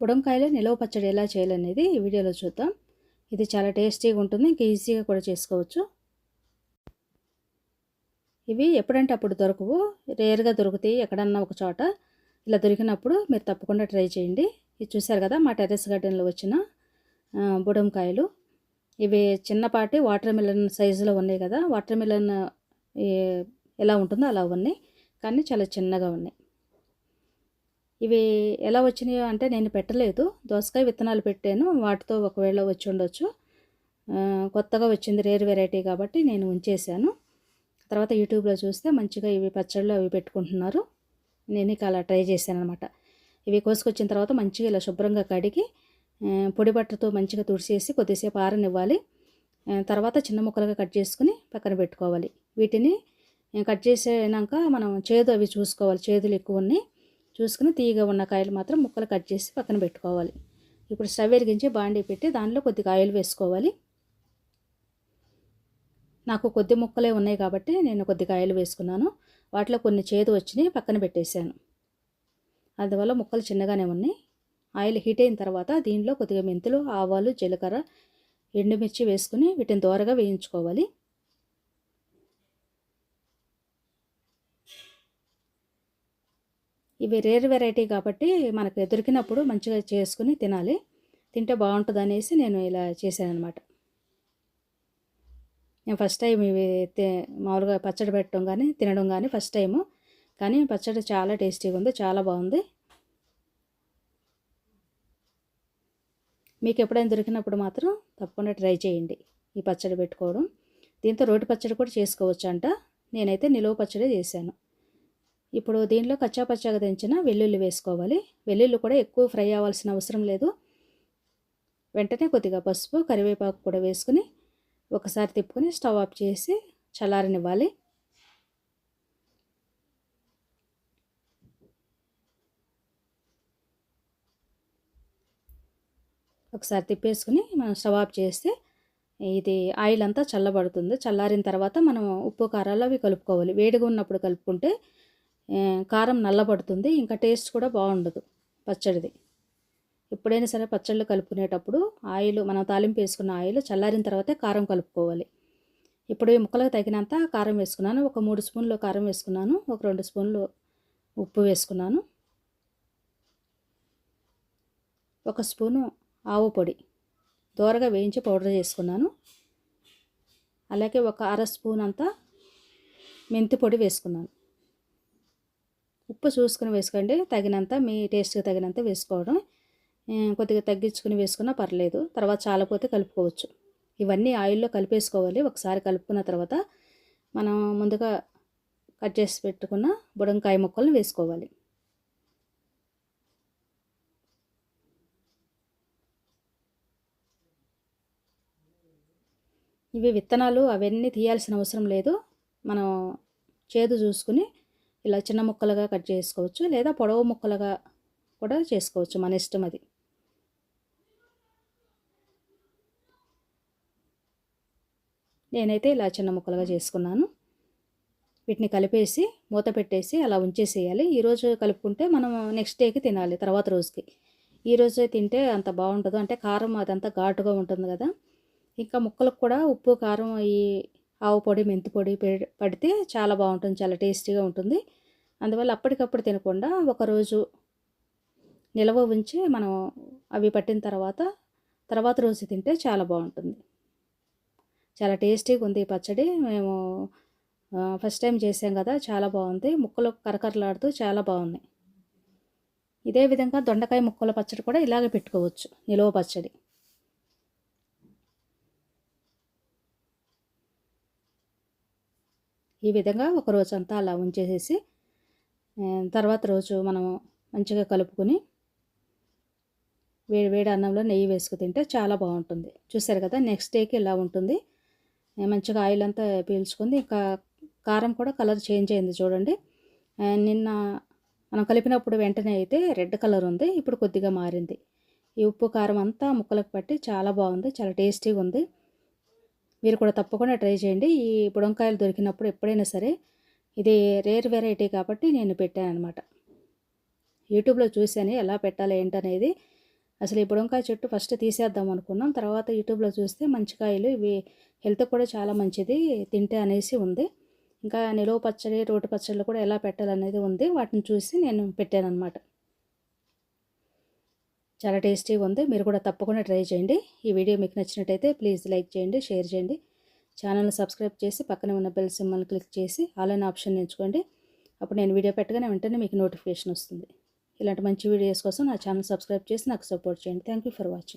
బుడంకాయలో నిలవ పచ్చడి ఎలా చేయాలనేది ఈ వీడియోలో చూద్దాం. ఇది చాలా టేస్టీగా ఉంటుంది ఇంకా ఈజీగా కూడా చేసుకోవచ్చు. ఇవి ఎప్పుడంటే అప్పుడు దొరకవు రేర్గా దొరుకుతాయి ఎక్కడన్నా ఒక చోట. ఇలా దొరికినప్పుడు మీరు తప్పకుండా ట్రై చేయండి. ఇది చూశారు కదా మా టెర్రస్ గార్డెన్లో వచ్చిన బుడంకాయలు. ఇవి చిన్నపాటి వాటర్ మిలన్ సైజులో ఉన్నాయి కదా వాటర్ మిలన్ ఎలా ఉంటుందో అలా ఉన్నాయి. కానీ చాలా చిన్నగా ఉన్నాయి. ఇవి ఎలా వచ్చినాయో అంటే నేను పెట్టలేదు. దోసకాయ విత్తనాలు పెట్టాను. వాటితో ఒకవేళ వచ్చి ఉండొచ్చు. కొత్తగా వచ్చింది రేర్ వెరైటీ కాబట్టి నేను ఉంచేసాను తర్వాత యూట్యూబ్లో చూస్తే మంచిగా ఇవి పచ్చళ్ళు అవి పెట్టుకుంటున్నారు. నేను ఇక అలా ట్రై చేశాను అనమాట ఇవి కోసుకొచ్చిన తర్వాత మంచిగా ఇలా శుభ్రంగా కడిగి పొడి బట్టతో మంచిగా తుడిచేసి కొద్దిసేపు ఆరనివ్వాలి. తర్వాత చిన్న ముక్కలుగా కట్ చేసుకుని పక్కన పెట్టుకోవాలి. వీటిని కట్ చేసినాక మనం చేదు అవి చూసుకోవాలి. చేదులు ఎక్కువ ఉన్నాయి. చూసుకుని తీయగా ఉన్న కాయలు మాత్రం ముక్కలు కట్ చేసి పక్కన పెట్టుకోవాలి. ఇప్పుడు స్టవ్ వెలిగించి బాండీ పెట్టి దానిలో కొద్దిగా ఆయిల్ వేసుకోవాలి. నాకు కొద్ది ముక్కలే ఉన్నాయి కాబట్టి నేను కొద్దిగా ఆయిల్ వేసుకున్నాను. వాటిలో కొన్ని చేదు వచ్చినాయి పక్కన పెట్టేశాను. అందువల్ల ముక్కలు చిన్నగానే ఉన్నాయి. ఆయిల్ హీట్ అయిన తర్వాత దీనిలో కొద్దిగా మెంతులు ఆవాలు జీలకర్ర ఎండుమిర్చి వేసుకుని వీటిని దోరగా వేయించుకోవాలి. ఇవి రేర్ వెరైటీ కాబట్టి మనకు దొరికినప్పుడు మంచిగా చేసుకుని తినాలి. తింటే బాగుంటుంది అనేసి నేను ఇలా చేశాను అనమాట నేను ఫస్ట్ టైం ఇవి మామూలుగా పచ్చడి పెట్టడం కానీ తినడం కానీ ఫస్ట్ టైము. కానీ పచ్చడి చాలా టేస్టీగా ఉంది చాలా బాగుంది. మీకు ఎప్పుడైనా దొరికినప్పుడు మాత్రం తప్పకుండా ట్రై చేయండి ఈ పచ్చడి పెట్టుకోవడం. దీంతో రోటి పచ్చడి కూడా చేసుకోవచ్చు అంట నేనైతే నిలువ పచ్చడి చేశాను. ఇప్పుడు దీనిలో కచ్చా పచ్చగా తెంచిన వెల్లుల్లి వేసుకోవాలి. వెల్లుల్లి కూడా ఎక్కువ ఫ్రై అవ్వాల్సిన అవసరం లేదు. వెంటనే కొద్దిగా పసుపు కరివేపాకు కూడా వేసుకుని ఒకసారి తిప్పుకొని స్టవ్ ఆఫ్ చేసి చల్లారనివ్వాలి. ఒకసారి తిప్పేసుకుని మనం స్టవ్ ఆఫ్ చేస్తే ఇది ఆయిల్ అంతా చల్లబడుతుంది. చల్లారిన తర్వాత మనం ఉప్పు కారాలు అవి కలుపుకోవాలి. వేడిగా ఉన్నప్పుడు కలుపుకుంటే కారం నల్లబడుతుంది ఇంకా టేస్ట్ కూడా బాగుండదు పచ్చడిది. ఎప్పుడైనా సరే పచ్చళ్ళు కలుపుకునేటప్పుడు ఆయిల్ మనం తాలింపు వేసుకున్న ఆయిల్ చల్లారిన తర్వాతే కారం కలుపుకోవాలి. ఇప్పుడు ఈ ముక్కలకు తగినంత కారం వేసుకున్నాను ఒక మూడు స్పూన్లు కారం వేసుకున్నాను ఒక రెండు స్పూన్లు ఉప్పు వేసుకున్నాను ఒక స్పూను ఆవు పొడి దోరగా వేయించి పౌడర్ చేసుకున్నాను అలాగే ఒక అర స్పూన్ అంతా మెంతి పొడి వేసుకున్నాను. ఉప్పు చూసుకుని వేసుకోండి. తగినంత మీ టేస్ట్కి తగినంత వేసుకోవడం. కొద్దిగా తగ్గించుకుని వేసుకున్నా పర్లేదు. తర్వాత చాలపోతే కలుపుకోవచ్చు. ఇవన్నీ ఆయిల్లో కలిపేసుకోవాలి. ఒకసారి కలుపుకున్న తర్వాత మనం ముందుగా కట్ చేసి పెట్టుకున్న బుడంకాయ ముక్కలను వేసుకోవాలి. ఇవి విత్తనాలు అవన్నీ తీయాల్సిన అవసరం లేదు. మనం చేదు చూసుకుని ఇలా చిన్న ముక్కలుగా కట్ చేసుకోవచ్చు లేదా పొడవు ముక్కలుగా కూడా చేసుకోవచ్చు మన ఇష్టం అది. నేనైతే ఇలా చిన్న ముక్కలుగా చేసుకున్నాను. వీటిని కలిపేసి మూత పెట్టేసి అలా ఉంచేసేయాలి. ఈరోజు కలుపుకుంటే మనం నెక్స్ట్ డేకి తినాలి తర్వాత రోజుకి. ఈరోజు తింటే అంత బాగుంటుందో అంటే కారం అదంతా ఘాటుగా ఉంటుంది కదా. ఇంకా ముక్కలకు కూడా ఉప్పు కారం ఈ ఆవు పొడి మెంతి పొడి పడితే చాలా బాగుంటుంది చాలా టేస్టీగా ఉంటుంది. అందువల్ల అప్పటికప్పుడు తినకుండా ఒకరోజు నిల్వ ఉంచి మనం అవి పట్టిన తర్వాత తర్వాత రోజు తింటే చాలా బాగుంటుంది. చాలా టేస్టీగా ఉంది ఈ పచ్చడి. మేము ఫస్ట్ టైం చేసాం కదా చాలా బాగుంది. ముక్కలు కరకరలాడుతూ చాలా బాగున్నాయి. ఇదే విధంగా దొండకాయ ముక్కల పచ్చడి కూడా ఇలాగే పెట్టుకోవచ్చు నిలువ పచ్చడి. ఈ విధంగా ఒక రోజంతా అలా ఉంచేసేసి తర్వాత రోజు మనము మంచిగా కలుపుకొని వేడి వేడి అన్నంలో నెయ్యి వేసుకు తింటే చాలా బాగుంటుంది. చూసారు కదా నెక్స్ట్ డేకి ఇలా ఉంటుంది. మంచిగా ఆయిల్ అంతా పీల్చుకుంది. ఇంకా కారం కూడా కలర్ చేంజ్ అయింది చూడండి. నిన్న మనం కలిపినప్పుడు వెంటనే అయితే రెడ్ కలర్ ఉంది ఇప్పుడు కొద్దిగా మారింది. ఈ ఉప్పు కారం అంతా ముక్కలకు పట్టి చాలా బాగుంది చాలా టేస్టీగా ఉంది. మీరు కూడా తప్పకుండా ట్రై చేయండి. ఈ బుడంకాయలు దొరికినప్పుడు ఎప్పుడైనా సరే ఇది రేర్ వెరైటీ కాబట్టి నేను పెట్టాను అనమాట యూట్యూబ్లో చూశాను ఎలా పెట్టాలి ఏంటనేది. అసలు ఈ బుడంకాయ చెట్టు ఫస్ట్ తీసేద్దాం అనుకున్నాం. తర్వాత యూట్యూబ్లో చూస్తే మంచి కాయలు ఇవి హెల్త్ కూడా చాలా మంచిది తింటే అనేసి ఉంది. ఇంకా నిలువ పచ్చడి రోటి పచ్చళ్ళు కూడా ఎలా పెట్టాలనేది ఉంది. వాటిని చూసి నేను పెట్టాను అనమాట చాలా టేస్టీగా ఉంది. మీరు కూడా తప్పకుండా ట్రై చేయండి. ఈ వీడియో మీకు నచ్చినట్టయితే ప్లీజ్ లైక్ చేయండి షేర్ చేయండి. ఛానల్ని సబ్స్క్రైబ్ చేసి పక్కనే ఉన్న బెల్ సింబల్ని క్లిక్ చేసి ఆల్ అనే ఆప్షన్ ఎంచుకోండి అప్పుడు నేను వీడియో పెట్టగానే వెంటనే మీకు నోటిఫికేషన్ వస్తుంది. ఇలాంటి మంచి వీడియోస్ కోసం నా ఛానల్ సబ్స్క్రైబ్ చేసి నాకు సపోర్ట్ చేయండి. Thank you for watching.